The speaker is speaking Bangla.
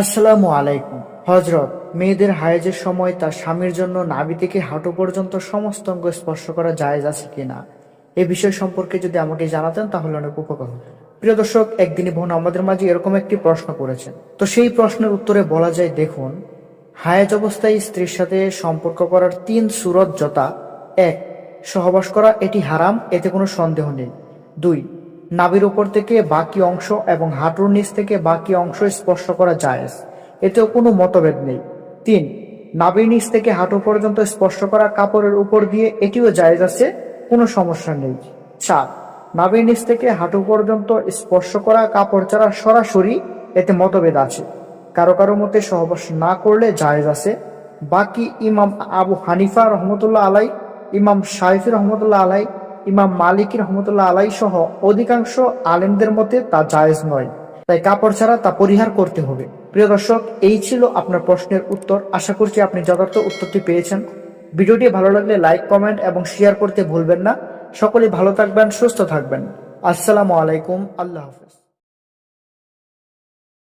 আসসালামু আলাইকুম। হজরত মেয়েদের হায়েজের সময় তার স্বামীর জন্য নাভি থেকে হাঁটু পর্যন্ত সমস্ত অঙ্গ স্পর্শ করা জায়েজ আছে কিনা? এ বিষয় সম্পর্কে যদি আমাকে জানাতেন, তাহলে অনেক উপকার হতো। প্রিয় দর্শক, একদিনই বোন আমাদের মাঝে এরকম একটি প্রশ্ন করেছেন। তো সেই প্রশ্নের উত্তরে বলা যায়, দেখুন, হায়েজ অবস্থায় স্ত্রীর সাথে সম্পর্ক করার তিন সুরত যথা। এক, সহবাস করা, এটি হারাম, এতে কোনো সন্দেহ নেই। দুই নাভির উপর থেকে বাকি অংশ এবং হাঁটুর নিচ থেকে বাকি অংশ স্পর্শ করা জায়েজ। এতেও কোনো মতভেদ নেই। তিন, নাভির নিচ থেকে হাঁটু পর্যন্ত স্পর্শ করা কাপড়ের উপর দিয়ে এটিও জায়েজ আছে, কোনো সমস্যা নেই। চার, নাভির নিচ থেকে হাঁটু পর্যন্ত স্পর্শ করা কাপড় ছাড়া সরাসরি এতে মতভেদ আছে। কারও কারও মতে সহবাস না করলে জায়েজ আছে। বাকি ইমাম আবু হানিফা রহমতুল্লাহ আলাই, ইমাম শাহিফি রহমতুল্লাহ আলাই ইমাম মালিক রহমতুল্লাহ আলাই সহ অধিকাংশ আলেমদের মতে তা জায়েজ নয়। তাই কাপড় ছাড়া তা পরিহার করতে হবে। প্রিয় দর্শক, এই ছিল আপনার প্রশ্নের উত্তর। আশা করছি আপনি যথার্থ উত্তরটি পেয়েছেন। ভিডিওটি ভালো লাগলে লাইক, কমেন্ট এবং শেয়ার করতে ভুলবেন না। সকলে ভালো থাকবেন, সুস্থ থাকবেন। আসসালামু আলাইকুম। আল্লাহ হাফেজ।